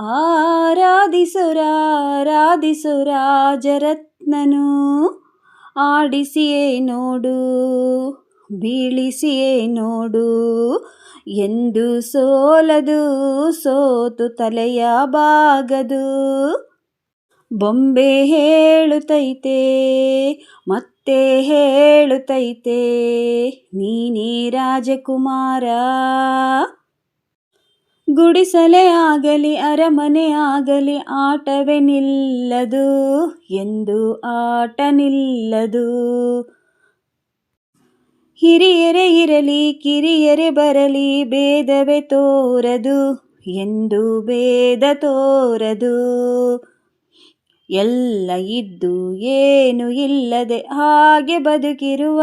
ಆರಾಧಿಸು ರಾಜರತ್ನನು ಆಡಿಸಿಯೇ ನೋಡು, ಬೀಳಿಸಿಯೇ ನೋಡು. ಎಂದು ಸೋಲದು, ಸೋತು ತಲೆಯ ಬಾಗದು. ಬೊಂಬೆ ಹೇಳುತ್ತೈತೆ ಮತ್ತೆ ಹೇಳುತ್ತೈತೆ ನೀನೇ ರಾಜಕುಮಾರ. ಗುಡಿಸಲೇ ಆಗಲಿ, ಅರಮನೆ ಆಗಲಿ, ಆಟವೇ ನಿಲ್ಲದು ಎಂದು ಆಟ ನಿಲ್ಲದು. ಹಿರಿಯರೇ ಇರಲಿ, ಕಿರಿಯರೇ ಬರಲಿ, ಭೇದವೇ ತೋರದು ಎಂದು ಭೇದ ತೋರದು. ಎಲ್ಲ ಇದ್ದು ಏನು ಇಲ್ಲದೆ ಹಾಗೆ ಬದುಕಿರುವ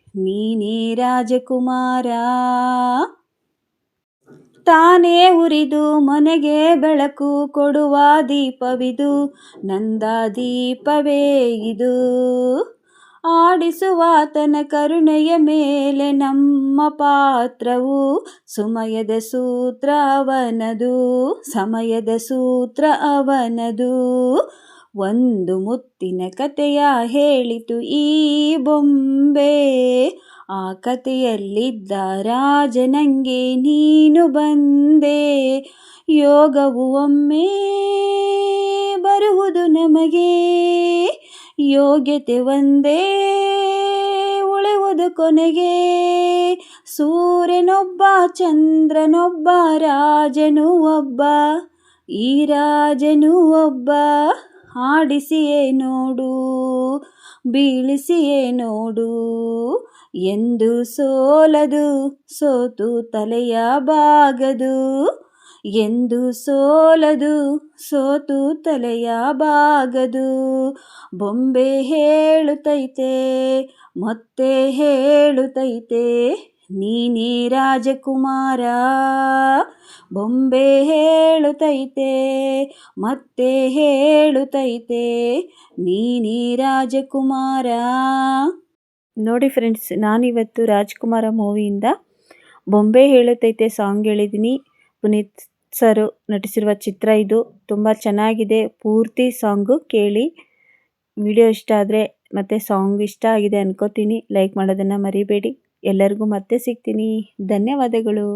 ನೀನೇ ರಾಜಕುಮಾರ. ತಾನೇ ಉರಿದು ಮನೆಗೆ ಬೆಳಕು ಕೊಡುವ ದೀಪವಿದು, ನಂದ ದೀಪವೇ ಇದು. ಆಡಿಸುವಾತನ ಕರುಣೆಯ ಮೇಲೆ ನಮ್ಮ ಪಾತ್ರವು, ಸುಮಯದ ಸೂತ್ರ ಅವನದು, ಸಮಯದ ಸೂತ್ರ ಅವನದು. ಒಂದು ಮುತ್ತಿನ ಕತೆಯ ಹೇಳಿತು ಈ ಬೊಂಬೆ. ಆ ಕಥೆಯಲ್ಲಿದ್ದ ರಾಜನಂಗೆ ನೀನು ಬಂದೆ. ಯೋಗವು ಒಮ್ಮೆ ಬರುವುದು ನಮಗೆ. ಯೋಗ್ಯತೆ ಒಂದೇ ಉಳಿವುದು ಕೊನೆಗೆ. ಸೂರ್ಯನೊಬ್ಬ, ಚಂದ್ರನೊಬ್ಬ, ರಾಜನು ಒಬ್ಬ, ಈ ರಾಜನು ಒಬ್ಬ. ಆಡಿಸಿಯೇ ನೋಡು, ಬೀಳಿಸಿಯೇ ನೋಡು. ಎಂದು ಸೋಲದು, ಸೋತು ತಲೆಯ ಬಾಗದು. ಎಂದು ಸೋಲದು, ಸೋತು ತಲೆಯ ಬಾಗದು. ಬೊಂಬೆ ಹೇಳುತ್ತೈತೆ ಮತ್ತೆ ಹೇಳುತ್ತೈತೆ ನೀನೇ ರಾಜಕುಮಾರ, ಬೊಂಬೆ ಹೇಳುತ್ತೈತೆ ಮತ್ತೆ ಹೇಳುತ್ತೈತೆ ನೀನೇ ರಾಜಕುಮಾರ. ನೋಡಿ ಫ್ರೆಂಡ್ಸ್ ನಾನಿವತ್ತು ರಾಜ್ಕುಮಾರ ಮೂವಿಯಿಂದ ಬೊಂಬೆ ಹೇಳುತ್ತೈತೆ ಸಾಂಗ್ ಹೇಳಿದ್ದೀನಿ. ಪುನೀತ್ ಸರು ನಟಿಸಿರುವ ಚಿತ್ರ ಇದು. ತುಂಬ ಚೆನ್ನಾಗಿದೆ. ಪೂರ್ತಿ ಸಾಂಗು ಕೇಳಿ. ವಿಡಿಯೋ ಇಷ್ಟ ಆದರೆ ಮತ್ತು ಸಾಂಗ್ ಇಷ್ಟ ಆಗಿದೆ ಅನ್ಕೋತೀನಿ. ಲೈಕ್ ಮಾಡೋದನ್ನು ಮರಿಬೇಡಿ. ಎಲ್ಲರಿಗೂ ಮತ್ತೆ ಸಿಗ್ತೀನಿ. ಧನ್ಯವಾದಗಳು.